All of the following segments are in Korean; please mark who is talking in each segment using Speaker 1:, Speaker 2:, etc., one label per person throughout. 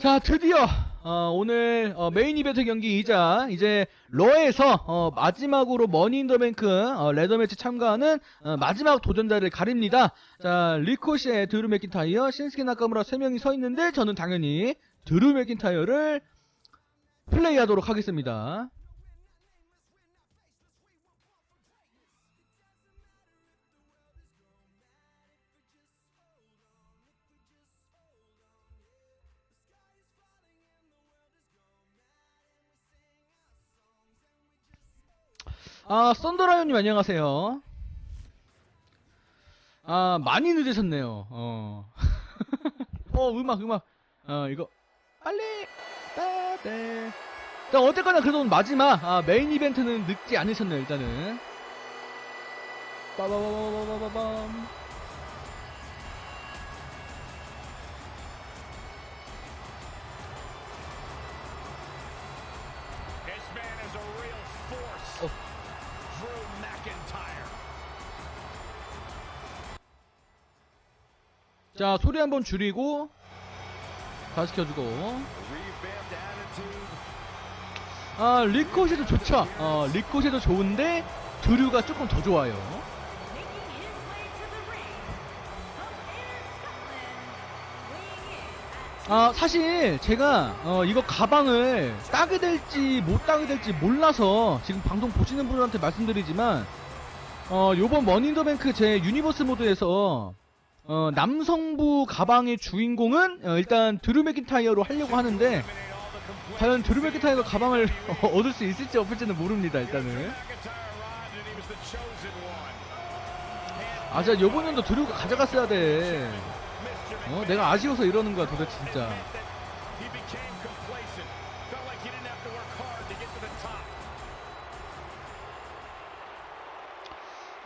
Speaker 1: 자, 드디어 어, 오늘 어, 메인 이벤트 경기이자 이제 러에서 어, 마지막으로 머니 인 더 뱅크 어, 레더 매치 참가하는 어, 마지막 도전자를 가립니다. 자, 리코시의 드루 맥킨타이어, 신스키 나카무라 세 명이 서 있는데 저는 당연히 드루 맥킨타이어를 플레이하도록 하겠습니다. 아, 썬더라이언님 안녕하세요. 아, 많이 늦으셨네요. 어. 어, 음악, 음악. 어, 이거. 빨리! 따대. 자, 어쨌거나 그래도 오늘 마지막, 아, 메인 이벤트는 늦지 않으셨네요, 일단은. 빠바바바바바밤. 자, 소리 한번 줄이고, 다 시 켜주고.
Speaker 2: Revamped attitude.
Speaker 1: 아, 리코시도 좋죠. 어, 리코시도 좋은데, 드류가 조금 더 좋아요. 아, 사실 제가 어, 이거 가방을 따게 될지 못 따게 될지 몰라서 지금 방송 보시는 분들한테 말씀드리지만 어, 요번 머니인더뱅크 제 유니버스 모드에서 어, 남성부 가방의 주인공은 어, 일단 드루 맥킨타이어로 하려고 하는데. 과연 드루 맥킨타이어가 가방을 얻을 수 있을지 없을지는 모릅니다 일단은. 아 진짜 요번 연도 드루가 가져갔어야 돼. 어, 내가 아쉬워서 이러는 거야 도대체 진짜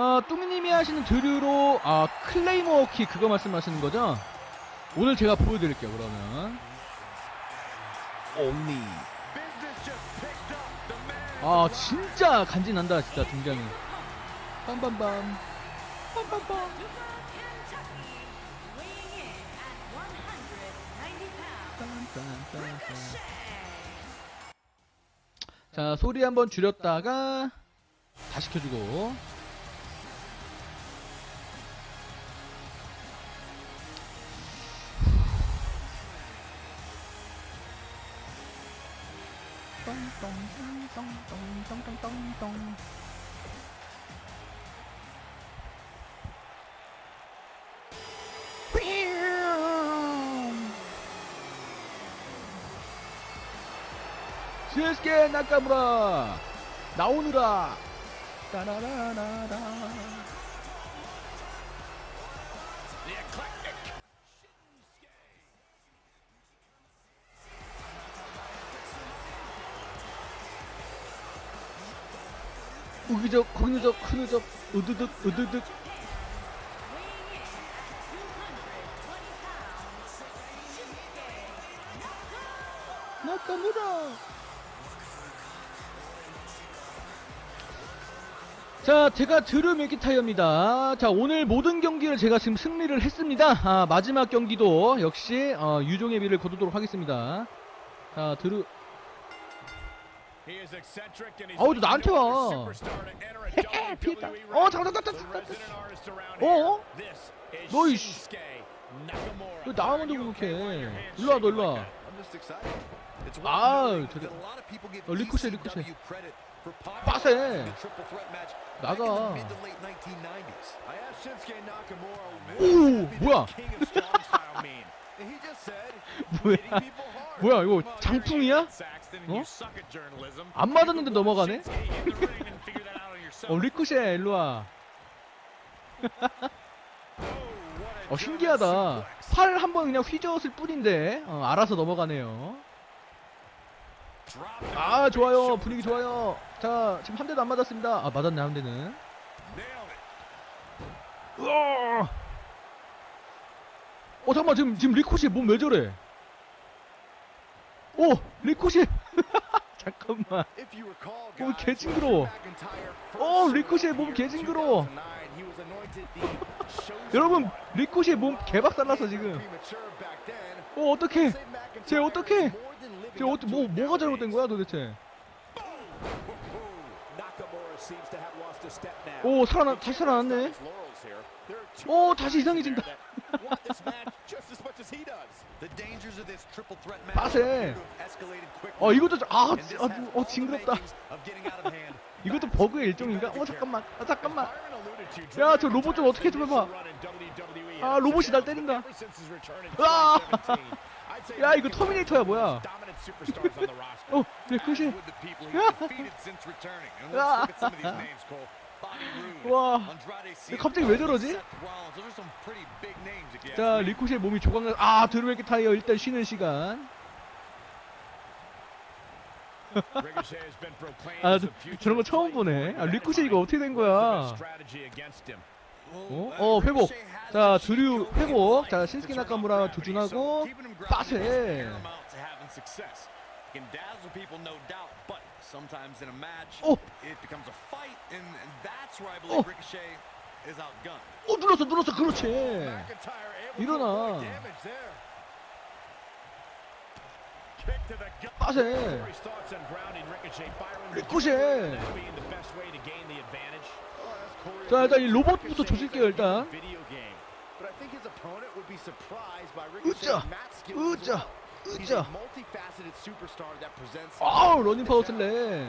Speaker 1: 아, 뚱이님이 하시는 드류로 아 클레이머 키 그거 말씀하시는 거죠? 오늘 제가 보여드릴게요 그러면
Speaker 2: man.
Speaker 1: 아 진짜 간지난다 진짜 등장이 빰빰빰 빰빰빰
Speaker 3: Kentucky, weighing in at 190 pounds.
Speaker 1: 자 소리 한번 줄였다가 다시 켜주고 똥똥똥똥똥똥똥 스스케 나까무라 나오느라. 따라라라라. 우기적 거기적 큰우적 우드득 우드득. 나카무라. 자 제가 드루 맥기타이어입니다. 자 오늘 모든 경기를 제가 지금 승리를 했습니다. 아, 마지막 경기도 역시 어, 유종의 미를 거두도록 하겠습니다. 자 드루 아우 너 나한테 와. 피다. 어 잠깐 잠깐 잠깐 어? 너 이씨. 너 나만 먼저 공격해. 일로와 너 일로와.
Speaker 4: 아 저게.
Speaker 1: 어 리코쉐
Speaker 4: 리코쉐
Speaker 1: 빠세. 나가. 오 뭐야? 뭐야? 뭐야 이거 장풍이야? 어? 안 맞았는데 넘어가네? 어 리코쉐 일로와
Speaker 2: Oh,
Speaker 1: 어 신기하다. 팔 한 번 그냥 휘저었을 뿐인데 어, 알아서 넘어가네요. 아 좋아요 분위기 좋아요 자 지금 한 대도 안 맞았습니다 아 맞았네 한 대는. 으아! 어 잠깐만 지금 지금 리코시 몸왜 저래 오 리코시 잠깐만 몸
Speaker 4: guys,
Speaker 1: 개 징그러워
Speaker 4: McIntyre
Speaker 1: 어 리코시의 몸개
Speaker 4: in
Speaker 1: 징그러워
Speaker 4: 2009, he was anointed the chosen
Speaker 1: 여러분. 리코시의 몸 개박살났어 지금. 어 어떡해 쟤 어떡해? 쟤 어떻게 뭐 뭐가 잘못된 거야 도대체? 오 살아나 다시 살아났네. 오 다시 이상해진다. 빠세. 어 이것도 좀- 아, 아, 어 징그럽다. 이것도 버그의 일종인가? 어 잠깐만, 아 잠깐만. 야, 저 로봇 좀 어떻게 좀 해봐. 아, 로봇이 날 때린다. 아!
Speaker 2: 2017. I'd say
Speaker 1: 야, 이거 터미네이터야, 뭐야. 어, 네, 끝이.
Speaker 4: With the
Speaker 1: 와. 갑자기 왜 저러지? 자. 리코시의 몸이 조각나. 아 드루맥 타이어 일단 쉬는 시간. 아 저, 저런 거 처음 보네. 아 리코시 이거 어떻게 된 거야? 어, 어 회복. 자 드류 회복. 자 신스키 나카무라 두준하고 빠세.
Speaker 4: Sometimes in a match,
Speaker 1: 어.
Speaker 4: it becomes a fight, and, that's where I
Speaker 1: 어.
Speaker 4: believe Ricochet is outgunned.
Speaker 1: 어 눌렀어 눌렀어 그렇지.
Speaker 2: McIntyre able to
Speaker 1: 일어나.
Speaker 2: avoid damage there. Kick to the gut.
Speaker 1: 빠세.
Speaker 2: Corey's thoughts on grounding Ricochet. Byron, with that being the best way to gain the advantage?
Speaker 1: 자 일단 이 로봇부터 조질게요 일단.
Speaker 2: Video game.
Speaker 5: But I think his opponent would be surprised by
Speaker 1: 으쌰,
Speaker 5: Ricochet's mat skills as
Speaker 1: 으쌰,
Speaker 5: well. Presents
Speaker 1: 아우 러닝 파워 슬래.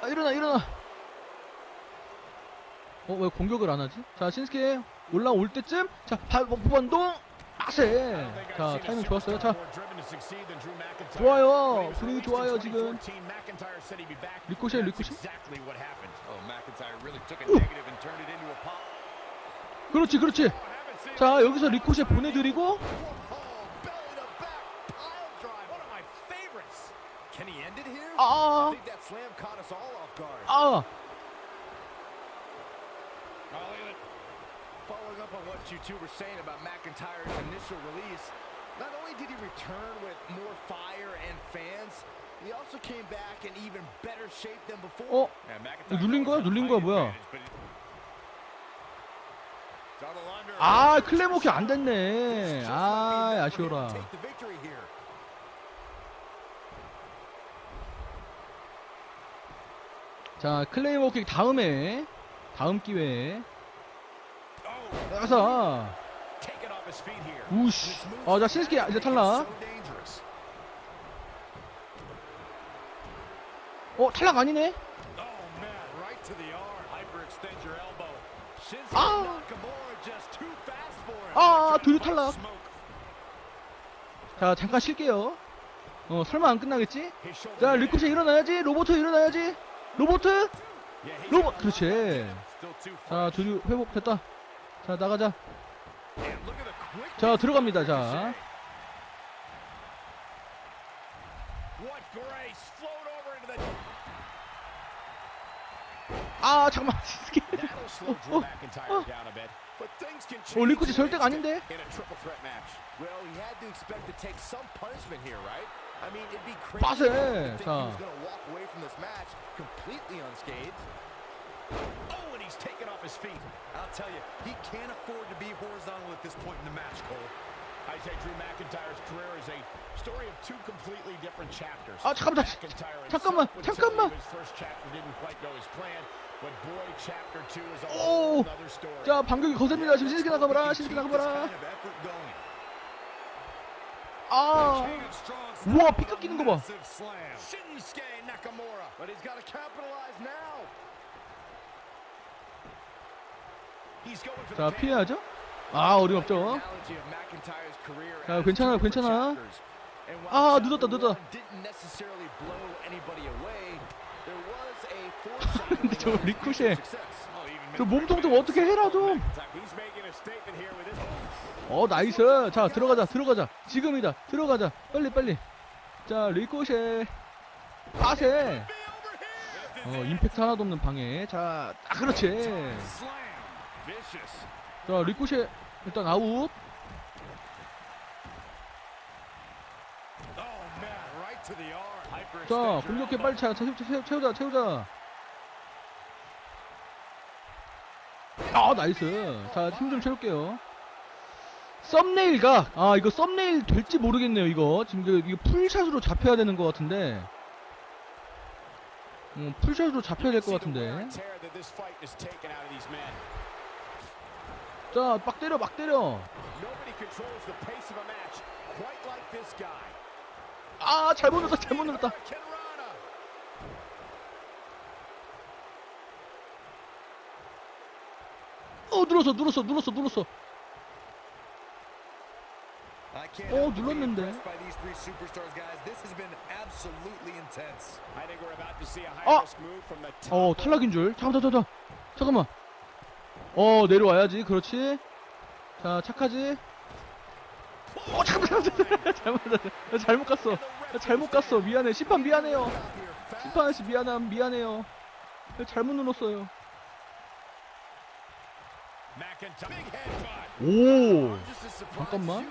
Speaker 1: 아 일어나 일어나. 어 왜 공격을 안 하지? 자 신스키 올라올 때쯤 자 발- 후반동 빠세. 자 타이밍 좋았어요. 자 좋아요. 분위기 좋아요 지금.
Speaker 4: Oh, a pop.
Speaker 1: 그렇지 그렇지. 자 여기서 리코시 보내드리고
Speaker 5: Oh, belly to back pile driver.
Speaker 2: One of my favorites.
Speaker 5: Can he end it here? I
Speaker 1: 아
Speaker 5: think that slam caught us all off
Speaker 1: 아.
Speaker 2: Oh, it.
Speaker 5: Following up on what you two were saying about McIntyre's initial release, not only did he return with more fire and fans, he also came back in even better shape than before.
Speaker 1: 어 눌린 거야? 눌린 거야, 뭐야? 아 클레모키 안 됐네. 아 아쉬워라.
Speaker 5: to take the victory here.
Speaker 1: 자 클레이모킥 다음에 다음 기회에
Speaker 2: Oh,
Speaker 1: 가서. 우씨. 어자 신스키 이제 탈락. 어 탈락 아니네.
Speaker 2: Oh
Speaker 1: 아. 아
Speaker 2: a
Speaker 1: 탈락. 자 잠깐 쉴게요. 어 설마 안 끝나겠지? 자. 리코시 일어나야지. 로보트 일어나야지. 로보트. 로봇 그렇지. 자. 드류 회복됐다. 자 나가자. 자 들어갑니다. 자. 아 잠깐만 어, 어, 어. 어
Speaker 2: in
Speaker 1: 절대가 아닌데.
Speaker 2: Instant in a triple threat match.
Speaker 5: Well, he had to expect to take some punishment here, right? I mean, it'd be crazy
Speaker 1: 빠세.
Speaker 5: to think he
Speaker 1: 자.
Speaker 5: was going to walk away from this match completely unscathed.
Speaker 2: Oh, and he's taken off his feet.
Speaker 4: I'll tell you, he can't afford to be horizontal at this point in the match, Cole.
Speaker 2: I say Drew McIntyre's career is a story of two completely different chapters.
Speaker 1: 아 잠깐만.
Speaker 2: McIntyre
Speaker 1: 잠깐만,
Speaker 2: himself would
Speaker 1: 잠깐만.
Speaker 2: tell you his first chapter didn't quite go as planned, but boy, chapter two is a
Speaker 1: 오.
Speaker 2: whole other story.
Speaker 1: 자 반격이 거셉니다. 지금 신스키 나가봐라.
Speaker 4: He
Speaker 1: 신스키
Speaker 4: can keep this
Speaker 1: 나가봐라. 아. 우와,
Speaker 4: with a
Speaker 1: 끼는 거 봐. 자. 피해야죠. 아 어림없죠. 자, 괜찮아, 괜찮아. 아, 늦었다, 늦었다. 근데 저 리코시.
Speaker 2: Oh,
Speaker 1: 몸통 좀 어떻게 해라 좀.
Speaker 2: He's making a statement here with his
Speaker 1: 어 나이스. 자 들어가자 들어가자. 지금이다. 들어가자. 빨리 빨리. 자 리코쉐. 빠세. 어 임팩트 하나도 없는 방해. 자 아, 그렇지. 자 리코쉐 일단 아웃.
Speaker 2: Oh
Speaker 1: 자 공격해. 빨리 차 채우, 채우, 채우자 채우자. 아 나이스. 자 힘 좀 채울게요. 썸네일 각. 아, 이거 썸네일 될지 모르겠네요, 이거. 지금 그, 이거 풀샷으로 잡혀야 되는 것 같은데. 음, 풀샷으로 잡혀야 될 것 같은데.
Speaker 2: Tear that this fight is taken out of these men.
Speaker 1: 자, 막 때려, 막 때려. 아, 잘못 눌렀다, 잘못 눌렀다. 어, 눌렀어, 눌렀어, 눌렀어, 눌렀어. 어, 눌렀는데.
Speaker 2: a
Speaker 1: 어. 어, 탈락인 줄. 잠깐, 잠깐, 잠깐. 잠깐만. 어, 내려와야지. 그렇지. 자, 착하지. 어, 잠깐만, 잠깐만. 잘못, 나 잘못 갔어. 나 잘못 갔어. 미안해. 심판 미안해요. 심판 아저씨 미안함, 미안해요. 잘못 눌렀어요. 오. 잠깐만.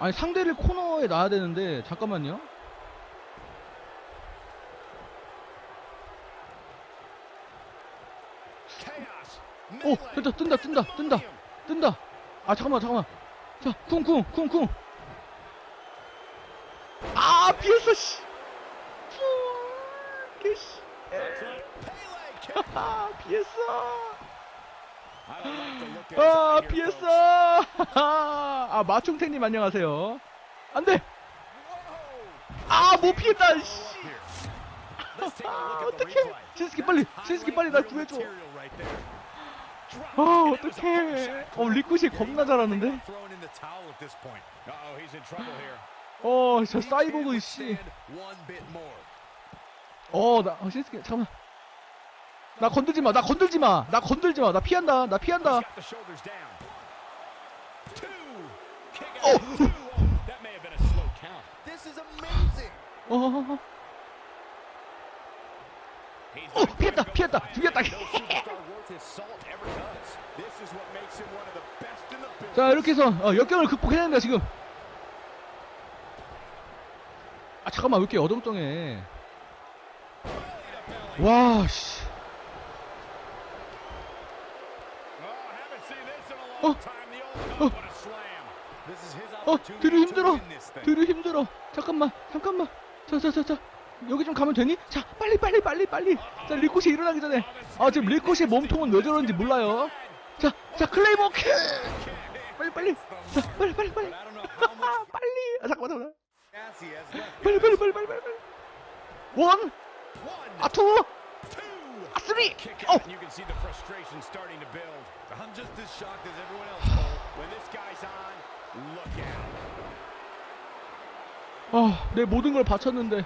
Speaker 1: 아니, 상대를 코너에 놔야 되는데, 잠깐만요. 오. 됐다, 뜬다, 뜬다, 뜬다, 뜬다. 아, 잠깐만, 잠깐만. 자, 쿵, 쿵, 쿵, 쿵. 아, 피했어, 씨. 푸, 개씨.
Speaker 2: Pele kick.
Speaker 1: 아, 피했어. 아, 피했어. 아, 마충탱님 안녕하세요. 안 돼. 아, 못 피했다, 씨. 아, 어떡해. 신스키 빨리, 신스키 빨리 나 구해줘. 아, 어떡해. 어, 리쿠시 겁나 잘하는데.
Speaker 4: Throwing in the towel at this point.
Speaker 2: Uh-oh, he's in trouble here.
Speaker 1: 어, 저
Speaker 4: He can't
Speaker 1: 사이보그, 씨.
Speaker 4: withstand one bit more.
Speaker 1: 어, 나, 어, 신스키, 잠깐만. 나 건들지 마, 나 건들지 마, 나 건들지 마, 나 피한다, 나 피한다. Oh.
Speaker 2: Oh.
Speaker 1: 어, 어, 어. 어, 피했다, 피했다. 죽였다. 자, 이렇게 해서 어, 역경을 극복해야 된다, 지금. 아, 잠깐만, 왜 이렇게 어정쩡해. 와, 씨.
Speaker 2: Oh, haven't seen this in a
Speaker 1: 어. 어. 어, 드류 힘들어. 드류 힘들어. 잠깐만, 잠깐만. 자, 자, 자, 자. 여기 좀 가면 되니? 자, 빨리, 빨리, 빨리, 빨리. 자, 리코시 일어나기 전에. 아, 지금 리코시 몸통은 왜 저러는지 몰라요. 자, 자, 클레이모 킥! 빨리, 빨리. 자, 빨리, 빨리, 빨리. 빨리. 아, 잠깐만, 잠깐만. 빨리, 빨리, 빨리, 빨리, 빨리. 원, 아, 투, 아, 어,
Speaker 2: out, and you can see the frustration starting to build.
Speaker 4: I'm just as shocked as everyone else.
Speaker 2: When this guy's on, look out.
Speaker 1: 아, 내 모든 걸 바쳤는데.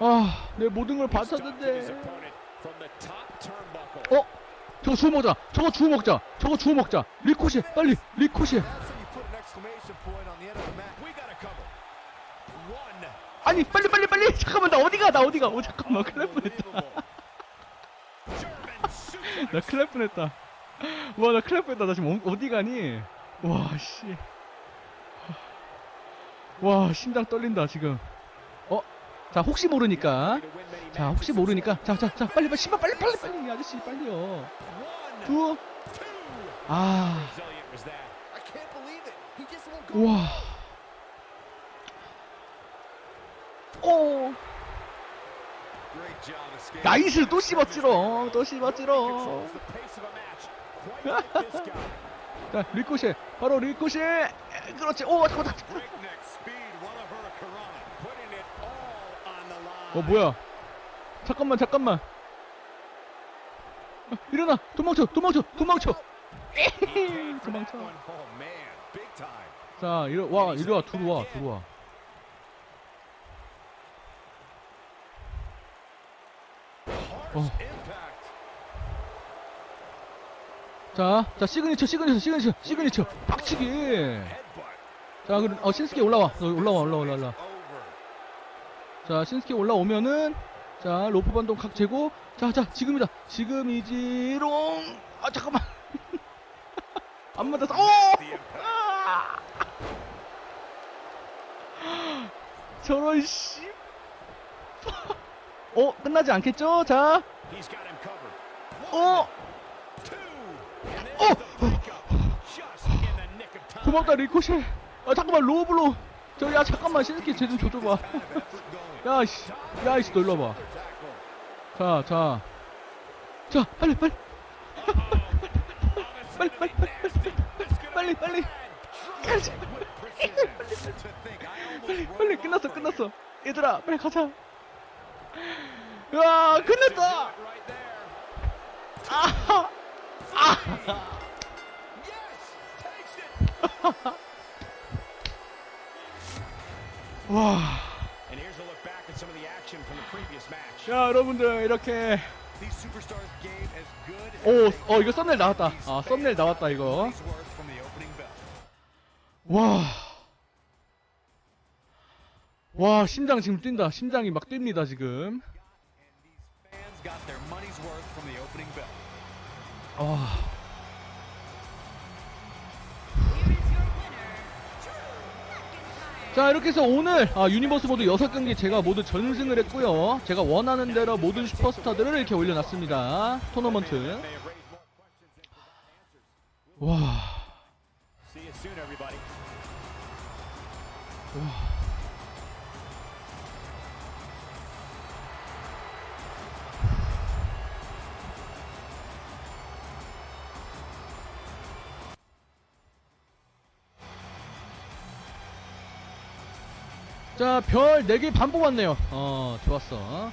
Speaker 1: 아, 내 모든 걸 바쳤는데. 어? 저거 주워 먹자. 저거 주워 먹자. 저거 주워 먹자. 리코시, 빨리, 리코시. 아니, 빨리, 빨리, 빨리. 잠깐만, 나 어디가, 나 어디가. 오, 잠깐만, 큰일 날 뻔했다. 나 큰일 날 뻔했다. 와, 나 큰일 날 뻔했다. 나 지금 어, 어디 가니? 와, 씨. 와, 심장 떨린다, 지금. 어? 자, 혹시 모르니까. 자, 혹시 모르니까. 자, 자, 자, 빨리, 빨리, 신발, 빨리, 빨리, 빨리. 이 아저씨, 빨리요.
Speaker 2: One,
Speaker 1: 두.
Speaker 2: two.
Speaker 1: 아,
Speaker 2: Resilient was that.
Speaker 5: I can't believe it. He just won't go.
Speaker 1: 우와. 오,
Speaker 4: Great job escaping.
Speaker 1: 나이스, 또 씹었지롱. 또 씹었지롱. 자, 리코시. 바로 리코시. 그렇지. 오,
Speaker 2: the line.
Speaker 1: 어 뭐야 잠깐만 잠깐만 아, 일어나 도망쳐 도망쳐 도망쳐 도망쳐.
Speaker 2: Oh.
Speaker 1: 자 이리 와 이리 와 들어와 들어와 어. 자, 자 시그니처 시그니처 시그니처 시그니처 박치기. 자 그럼 어 신스키 올라와 너 올라와 올라와 올라와 올라와. 자 신스키 올라오면은 자 로프 반동 각 재고 자 자 지금이다 지금이지롱 아 잠깐만 안 맞았어 오
Speaker 2: impact.
Speaker 1: 아! 저런 씨. 어 끝나지 않겠죠? 자. 어! 어! 고맙다 리코시. 아 잠깐만 로블로. 저 야 잠깐만 신스키 쟤좀 줘줘봐. 야이씨. 야이씨 너 일로 와봐. 자 자 자 빨리 빨리. 빨리 빨리 빨리 빨리. 가자 빨리 빨리. 끝났어 끝났어. 얘들아 빨리 가자 야 끝났다. 아하! 와. 자 여러분들 이렇게 오, 어 이거. 썸네일 나왔다. 아 썸네일 나왔다 이거. 와. 와 심장 지금 뛴다. 심장이 막 뜁니다 지금. 아. 자 이렇게 해서 오늘 아, 유니버스 모두 6경기 제가 모두 전승을 했고요. 제가 원하는 대로 모든 슈퍼스타들을 이렇게 올려놨습니다. 토너먼트.
Speaker 2: Answers.
Speaker 1: 와. 자 별 4개 반 뽑았네요. 어 좋았어.